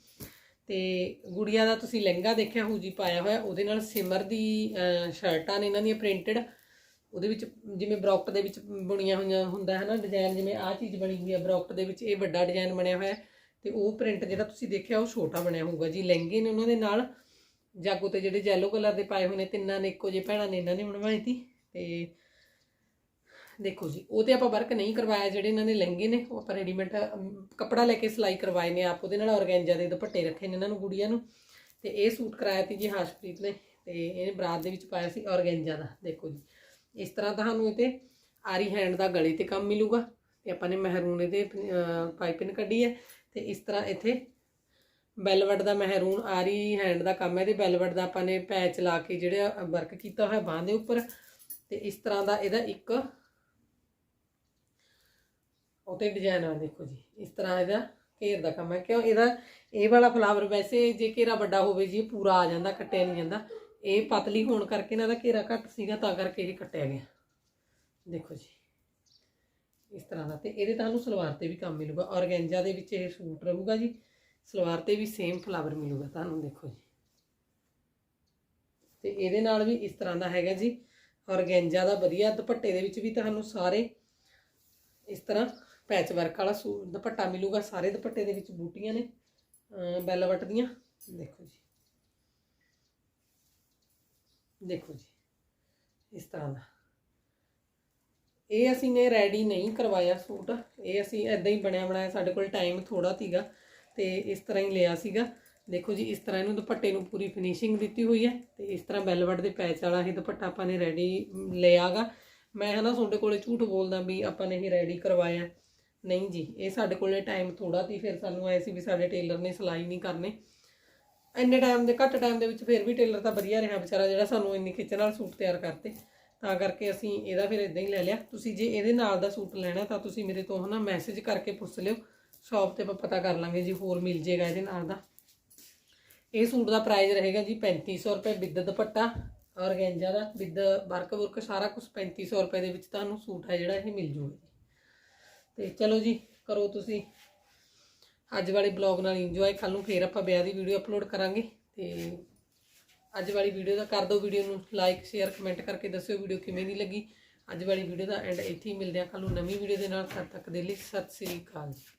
ਤੇ ਗੁੜੀਆ ਦਾ ਤੁਸੀਂ ਲਹਿੰਗਾ ਦੇਖਿਆ, ਹੋਊ ਜੀ ਪਾਇਆ ਹੋਇਆ, ਉਹਦੇ ਨਾਲ ਸਿਮਰ ਦੀ ਸ਼ਰਟਾਂ ਨੇ ਇਹਨਾਂ ਦੀਆਂ ਪ੍ਰਿੰਟਡ ਉਹਦੇ ਵਿੱਚ ਜਿਵੇਂ ਬਰੋਕਟ ਦੇ ਵਿੱਚ ਬੁਣੀਆਂ ਹੋਈਆਂ ਹੁੰਦਾ ਹੈ ਨਾ ਡਿਜ਼ਾਈਨ ਜਿਵੇਂ ਆਹ ਚੀਜ਼ ਬਣੀ ਹੋਈ ਹੈ ਬਰੋਕਟ ਦੇ ਵਿੱਚ ਇਹ ਵੱਡਾ ਡਿਜ਼ਾਈਨ ਬਣਿਆ ਹੋਇਆ ਹੈ, ਤੇ ਉਹ ਪ੍ਰਿੰਟ ਜਿਹੜਾ ਤੁਸੀਂ ਦੇਖਿਆ, ਉਹ ਛੋਟਾ ਬਣਿਆ ਹੋਊਗਾ ਜੀ। ਲਹਿੰਗੇ ਨੇ ਉਹਨਾਂ ਦੇ ਨਾਲ ਜਾਗੋ ਤੇ ਜਿਹੜੇ ਯੈਲੋ ਕਲਰ ਦੇ ਪਾਏ ਹੋਏ ਨੇ, ਤਿੰਨਾਂ ਨੇ, ਇੱਕੋ ਜਿਹੇ ਭੈਣਾਂ ਨੇ, ਇਹਨਾਂ ਨੇ ਬਣਵਾਈ ਸੀ, ਤੇ ਦੇਖੋ ਜੀ, ਉਹ ਤੇ ਆਪਾਂ ਵਰਕ ਨਹੀਂ ਕਰਵਾਇਆ, ਜਿਹੜੇ ਇਹਨਾਂ ਦੇ ਲਹਿੰਗੇ ਨੇ, ਉਹ ਆਪਾਂ ਰੈਡੀਮੇਡ ਕੱਪੜਾ ਲੈ ਕੇ ਸਿਲਾਈ ਕਰਵਾਏ ਨੇ ਆਪ, ਉਹਦੇ ਨਾਲ ਔਰਗੈਂਜਾ ਦੇ ਦੁਪੱਟੇ ਰੱਖੇ ਨੇ ਇਹਨਾਂ ਨੂੰ ਗੁੜੀਆਂ ਨੂੰ। ਤੇ ਇਹ ਸੂਟ ਕਰਾਇਆ ਤੀ ਜੀ ਹਾਸ਼ਪ੍ਰੀਤ ਨੇ, ਤੇ ਇਹਨੇ ਬਰਾਤ ਦੇ ਵਿੱਚ ਪਾਇਆ ਸੀ ਔਰਗੈਂਜਾ ਦਾ, ਦੇਖੋ ਜੀ। ਇਸ ਤਰ੍ਹਾਂ ਤੁਹਾਨੂੰ ਇਹ ਤੇ ਆਰੀ ਹੈਂਡ ਦਾ ਗਲੇ ਤੇ ਕੰਮ ਮਿਲੂਗਾ, ਤੇ ਆਪਾਂ ਨੇ ਮਹਿਰੂਨ ਇਹਦੇ ਪਾਈਪਿੰਗ ਕੱਢੀ ਹੈ, ਤੇ ਇਸ ਤਰ੍ਹਾਂ ਇੱਥੇ ਬੈਲਵਟ ਦਾ ਮਹਿਰੂਨ ਆਰੀ ਹੈਂਡ ਦਾ ਕੰਮ ਹੈ, ਤੇ ਬੈਲਵਟ ਦਾ ਆਪਾਂ ਨੇ ਪੈਚ ਲਾ ਕੇ ਜਿਹੜਾ ਵਰਕ ਕੀਤਾ ਹੋਇਆ ਬਾਂਹ ਦੇ ਉੱਪਰ, ਤੇ ਇਸ ਤਰ੍ਹਾਂ ਦਾ ਇਹਦਾ ਇੱਕ ਉਹਤੇ ਡਿਜ਼ਾਈਨ ਆ ਦੇਖੋ ਜੀ, ਇਸ ਤਰ੍ਹਾਂ ਇਹਦਾ ਘੇਰ ਦਾ ਕੰਮ ਹੈ। ਕਿਉਂ ਇਹਦਾ, ਇਹ ਵਾਲਾ ਫਲਾਵਰ ਵੈਸੇ ਜੇ ਘੇਰਾ ਵੱਡਾ ਹੋਵੇ ਜੀ ਪੂਰਾ ਆ ਜਾਂਦਾ, ਕੱਟਿਆ ਨਹੀਂ ਜਾਂਦਾ। ਇਹ ਪਤਲੀ ਹੋਣ ਕਰਕੇ ਨਾ ਇਹਦਾ ਘੇਰਾ ਘੱਟ ਸੀਗਾ, ਤਾਂ ਕਰਕੇ ਇਹ ਕੱਟਿਆ ਗਿਆ। ਦੇਖੋ ਜੀ, ਇਸ ਤਰ੍ਹਾਂ ਦਾ। ਤੇ ਇਹਦੇ ਤੁਹਾਨੂੰ ਸਲਵਾਰ ਤੇ ਵੀ ਕੰਮ ਮਿਲੂਗਾ। ਔਰਗੈਂਜਾ ਦੇ ਵਿੱਚ ਇਹ ਸੂਟ ਰਹੂਗਾ ਜੀ। ਸਲਵਾਰ ਤੇ ਵੀ ਸੇਮ ਫਲਾਵਰ ਮਿਲੂਗਾ ਤੁਹਾਨੂੰ, ਦੇਖੋ ਜੀ। ਤੇ ਇਹਦੇ ਨਾਲ ਵੀ ਇਸ ਤਰ੍ਹਾਂ ਦਾ ਹੈਗਾ ਜੀ। ਔਰਗੈਂਜਾ ਦਾ ਵਧੀਆ ਦੁਪੱਟੇ ਦੇ ਵਿੱਚ ਵੀ ਤੁਹਾਨੂੰ ਸਾਰੇ ਇਸ ਤਰ੍ਹਾਂ ਪੈਚ ਵਰਕ ਵਾਲਾ ਸੂਟ ਦੁਪੱਟਾ ਮਿਲੂਗਾ, ਸਾਰੇ ਦੁਪੱਟੇ ਦੇ ਵਿੱਚ ਬੂਟੀਆਂ ਨੇ ਬੈਲਵਟ ਦੀਆਂ। ਦੇਖੋ ਜੀ। ਦੇਖੋ ਜੀ। ਇਸ ਤਰ੍ਹਾਂ ਦਾ। ਇਹ ਅਸੀਂ ਨੇ ਰੈਡੀ ਨਹੀਂ ਕਰਵਾਇਆ ਸੂਟ। ਇਹ ਅਸੀਂ ਐਦਾਂ ਹੀ ਬਣਿਆ ਬਣਾਇਆ ਸਾਡੇ ਕੋਲ ਟਾਈਮ ਥੋੜਾ ਸੀਗਾ ਤੇ ਇਸ ਤਰ੍ਹਾਂ ਹੀ ਲਿਆ ਸੀਗਾ। ਦੇਖੋ ਜੀ, ਇਸ ਤਰ੍ਹਾਂ ਇਹਨੂੰ ਦੁਪੱਟੇ ਨੂੰ ਪੂਰੀ ਫਿਨਿਸ਼ਿੰਗ ਦਿੱਤੀ ਹੋਈ ਹੈ ਤੇ ਇਸ ਤਰ੍ਹਾਂ ਬੈਲਵਟ ਦੇ ਪੈਚ ਵਾਲਾ ਇਹ ਦੁਪੱਟਾ ਆਪਾਂ ਨੇ ਰੈਡੀ ਲਿਆਗਾ। ਮੈਂ ਹਨਾ ਤੁਹਾਡੇ ਕੋਲੇ ਝੂਠ ਬੋਲਦਾ ਵੀ ਆਪਾਂ ਨੇ ਇਹ ਰੈਡੀ ਕਰਵਾਇਆ। ਨਹੀਂ ਜੀ, ਇਹ ਸਾਡੇ ਕੋਲੇ ਟਾਈਮ ਥੋੜਾ ਸੀ, ਫਿਰ ਸਾਨੂੰ ਆਏ ਸੀ ਵੀ ਸਾਡੇ ਟੇਲਰ ਨੇ ਸਿਲਾਈ ਨਹੀਂ ਕਰਨੇ। ਇੰਨੇ ਟਾਈਮ ਦੇ, ਘੱਟ ਟਾਈਮ ਦੇ ਵਿੱਚ ਫਿਰ ਵੀ ਟੇਲਰ ਤਾਂ ਵਧੀਆ ਰਿਹਾ ਵਿਚਾਰਾ ਜਿਹੜਾ ਸਾਨੂੰ ਇੰਨੀ ਖਿੱਚ ਨਾਲ ਸੂਟ ਤਿਆਰ ਕਰਤੇ। ਤਾਂ ਕਰਕੇ ਅਸੀਂ ਇਹਦਾ ਫਿਰ ਇਦਾਂ ਹੀ ਲੈ ਲਿਆ। ਤੁਸੀਂ ਜੇ ਇਹਦੇ ਨਾਲ ਦਾ ਸੂਟ ਲੈਣਾ ਤਾਂ ਤੁਸੀਂ ਮੇਰੇ ਤੋਂ ਹਨਾ ਮੈਸੇਜ ਕਰਕੇ ਪੁੱਛ ਲਿਓ। ਸ਼ਾਪ ਤੇ ਆਪਾਂ ਪਤਾ ਕਰ ਲਾਂਗੇ ਜੀ, ਹੋਰ ਮਿਲ ਜੇਗਾ ਇਹਦੇ ਨਾਲ ਦਾ। ਇਹ ਸੂਟ ਦਾ ਪ੍ਰਾਈਸ ਰਹੇਗਾ ਜੀ 3500 ਰੁਪਏ ਵਿਦ ਦੁਪੱਟਾ ਔਰਗੈਂਜਾ ਦਾ, ਵਿਦ ਵਰਕ ਵਰਕ ਸਾਰਾ ਕੁਝ 3500 ਰੁਪਏ ਦੇ ਵਿੱਚ ਤੁਹਾਨੂੰ ਸੂਟ ਹੈ ਜਿਹੜਾ ਇਹ ਮਿਲ ਜੂਗਾ ਜੀ। ਤੇ ਚਲੋ ਜੀ, ਕਰੋ ਤੁਸੀਂ। ਅੱਜ ਵਾਲੇ ਬਲੌਗ ਨਾਲ ਇੰਜੋਏ ਕੱਲ ਨੂੰ ਫੇਰ ਆਪਾਂ ਵਿਆਹ ਦੀ ਵੀਡੀਓ ਅਪਲੋਡ ਕਰਾਂਗੇ। ਤੇ ਅੱਜ ਵਾਲੀ ਵੀਡੀਓ ਦਾ ਕਰ ਦਿਓ ਵੀਡੀਓ ਨੂੰ ਲਾਈਕ ਸ਼ੇਅਰ ਕਮੈਂਟ ਕਰਕੇ ਦੱਸਿਓ ਵੀਡੀਓ ਕਿਵੇਂ ਦੀ ਲੱਗੀ। ਅੱਜ ਵਾਲੀ ਵੀਡੀਓ ਦਾ ਐਂਡ ਇੱਥੇ ਹੀ ਮਿਲਦੇ ਆ ਕੱਲ ਨੂੰ ਨਵੀਂ ਵੀਡੀਓ ਦੇ ਨਾਲ, ਤਦ ਤੱਕ ਦੇ ਲਈ ਸਤਿ ਸ੍ਰੀ ਅਕਾਲ ਜੀ।